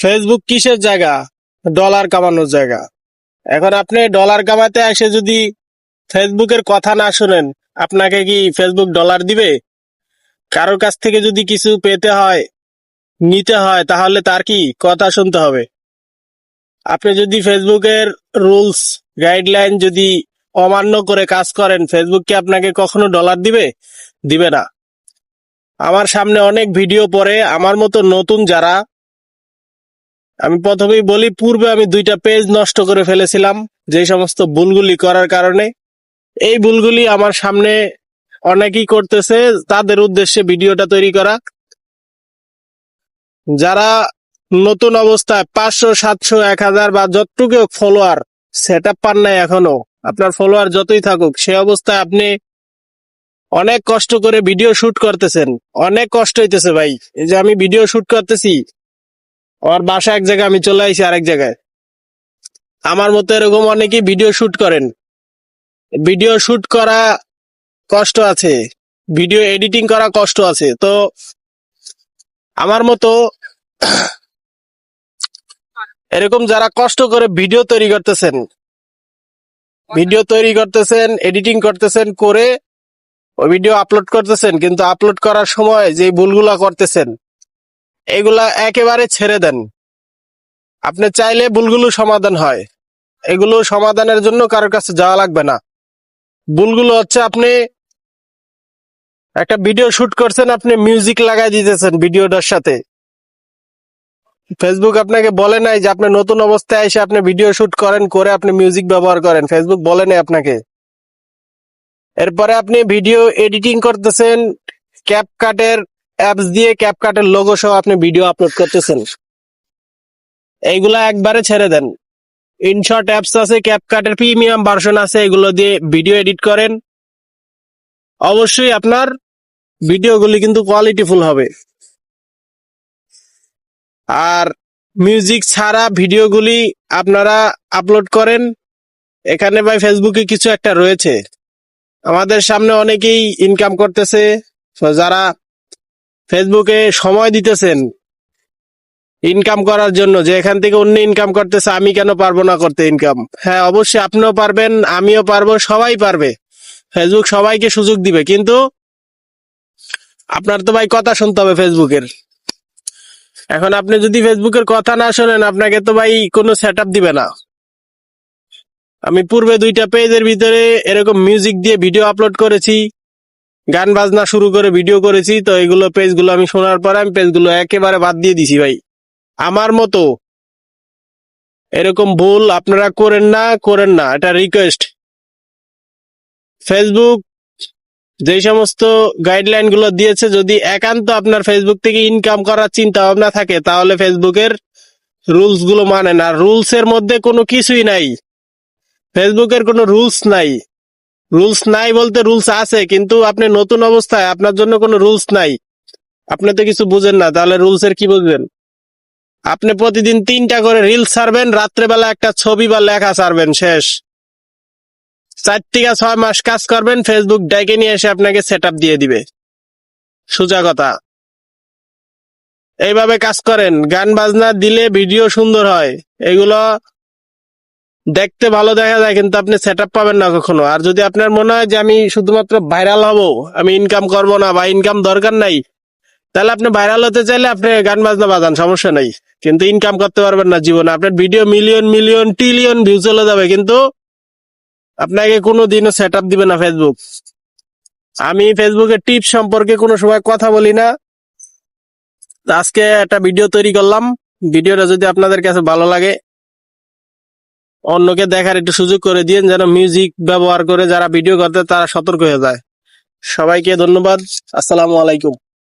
Facebook কিসের জায়গা? Dollar কামানোর জায়গা। এখন আপনি ডলার কামাতে এসে যদি ফেসবুকের কথা না শুনেন, আপনাকে কি ফেসবুক ডলার দিবে? কারোর কাছ থেকে যদি কিছু পেতে হয়, নিতে হয়, তাহলে তার কি কথা শুনতে হবে? আপনি যদি ফেসবুকের রুলস গাইডলাইন যদি অমান্য করে কাজ করেন ফেসবুক কি আপনাকে কখনো ডলার দিবে? দিবে না। আমার সামনে অনেক ভিডিও পরে আমার মতো নতুন যারা আমি প্রথমেই বলি, পূর্বে আমি দুইটা পেজ নষ্ট করে ফেলেছিলাম যে সমস্ত ভুলগুলি করার কারণে। এই ভুলগুলি আমার সামনে অনেকেই করতেছে, তাদের উদ্দেশ্যে ভিডিওটা তৈরি করা। যারা নতুন অবস্থায় পাঁচশো, সাতশো, এক হাজার বা যতটুকু ফলোয়ার সেট আপ পান নাই এখনও, আপনার ফলোয়ার যতই থাকুক, সে অবস্থায় আপনি অনেক কষ্ট করে ভিডিও শুট করতেছেন। অনেক কষ্ট হইতেছে ভাই। এই যে আমি ভিডিও শুট করতেছি আমার বাসা এক জায়গায় আমি চলে আইছি আরেক জায়গায়। আমার মতো এরকম অনেকেই ভিডিও শুট করেন। ভিডিও শুট করা কষ্ট আছে। ভিডিও এডিটিং করা কষ্ট আছে। তো আমার মতো এরকম যারা কষ্ট করে ভিডিও তৈরি করতেছেন ভিডিও তৈরি করতেছেন এডিটিং করতেছেন, করে ওই ভিডিও আপলোড করতেছেন, কিন্তু আপলোড করার সময় যে ভুলগুলা করতেছেন এগুলা একেবারে ছেড়ে দেন। আপনি চাইলে ভুলগুলো সমাধান হয়। এগুলো সমাধানের জন্য কারোর কাছে যাওয়া লাগবে না। ভুলগুলো হচ্ছে আপনি একটা ভিডিও শুট করছেন, আপনি মিউজিক লাগাই দিতেছেন ভিডিওটার সাথে। ফেসবুক আপনাকে বলে নাই যে আপনি নতুন অবস্থায় এসে আপনি ভিডিও শুট করেন, করে আপনি মিউজিক ব্যবহার করেন। ফেসবুক বলে নাই আপনাকে। এরপরে আপনি ভিডিও এডিটিং করতেছেন ক্যাপকাটের অ্যাপস দিয়ে ক্যাপকাটের লোগো সহ আপনি ভিডিও আপলোড করতেছেন। এইগুলা একবারে ছেড়ে দেন। ইনশর্ট অ্যাপস আছে ক্যাপকাটের প্রিমিয়াম ভার্সন আছে, এগুলো দিয়ে ভিডিও এডিট করেন। অবশ্যই আপনার ভিডিওগুলি কিন্তু কোয়ালিটিফুল হবে। আর মিউজিক ছাড়া ভিডিওগুলি আপনারা আপলোড করেন। এখানে ভাই ফেসবুকে কিছু একটা রয়েছে। আমাদের সামনে অনেকেই ইনকাম করতেছে। যারা ফেসবুকে সময় দিতেছেন ইনকাম করার জন্য, যে এখান থেকে অন্য ইনকাম করতেছে, আমি কেন পারব না করতে ইনকাম হ্যাঁ অবশ্যই আপনিও পারবেন, আমিও পারব, সবাই পারবে। ফেসবুক সবাইকে সুযোগ দিবে, কিন্তু আপনার তো ভাই কথা শুনতে হবে ফেসবুকের। এখন আপনি যদি ফেসবুকের কথা না শোনেন, আপনাকে তো ভাই কোনো সেট দিবে না। আমি পূর্বে দুইটা পেজের ভিতরে এরকম মিউজিক দিয়ে ভিডিও আপলোড করেছি। গান বাজনা শুরু করে ভিডিও করেছি, তো এগুলো পেজগুলো আমি শোনার পরে আমি পেজগুলো একেবারে বাদ দিয়ে দিছি ভাই। আমার মতো এরকম ভুল আপনারা করেন না করেন না, এটা রিকোয়েস্ট ফেসবুক যে সমস্ত গাইডলাইনগুলো দিয়েছে, যদি একান্ত আপনার ফেসবুক থেকে ইনকাম করার চিন্তা ভাবনা থাকে, তাহলে ফেসবুকের রুলসগুলো মানে না রুলস এর মধ্যে কোনো কিছুই নাই। ফেসবুকের কোনো রুলস নাই। রুলস নাই বলতে রুলস আছে, কিন্তু আপনি নতুন অবস্থায় আপনার জন্য কোনো রুলস নাই। আপনি তো কিছু বুঝেন না, তাহলে রুলস এর কি বুঝবেন? আপনি প্রতিদিন তিনটা করে রিলস ছাড়বেন, রাত্রেবেলা একটা ছবি বা লেখা ছাড়বেন, শেষ। চার থেকে ছয় মাস কাজ করবেন ফেসবুক ডেকে নিয়ে এসে আপনাকে সেট দিয়ে দিবে। সোজা কথা। এইভাবে কাজ করেন, গান বাজনা দিলে ভিডিও সুন্দর হয়। এগুলো দেখতে ভালো দেখা যায়, কিন্তু আপনি সেট পাবেন না কখনো। আর যদি আপনার মনে হয় যে আমি শুধুমাত্র ভাইরাল হব, আমি ইনকাম করব না বা ইনকাম দরকার নাই, তাহলে আপনি ভাইরাল হতে চাইলে আপনি গান বাজনা বাজান, সমস্যা নাই। কিন্তু ইনকাম করতে পারবেন না জীবনে। আপনার video million million trillion view চলে যাবে, কিন্তু আপনাকে কোনো দিনও সেট আপ দিবে না ফেসবুক আমি ফেসবুকের টিপস সম্পর্কে কোনো সময় কথা বলি না। আজকে একটা ভিডিও তৈরি করলাম। ভিডিওটা যদি আপনাদের কাছে ভালো লাগে অন্যকে দেখার একটু সুযোগ করে দিয়ে যেন মিউজিক ব্যবহার করে যারা ভিডিও করতে তারা সতর্ক হয়ে যায়। সবাইকে ধন্যবাদ। আসসালামু আলাইকুম।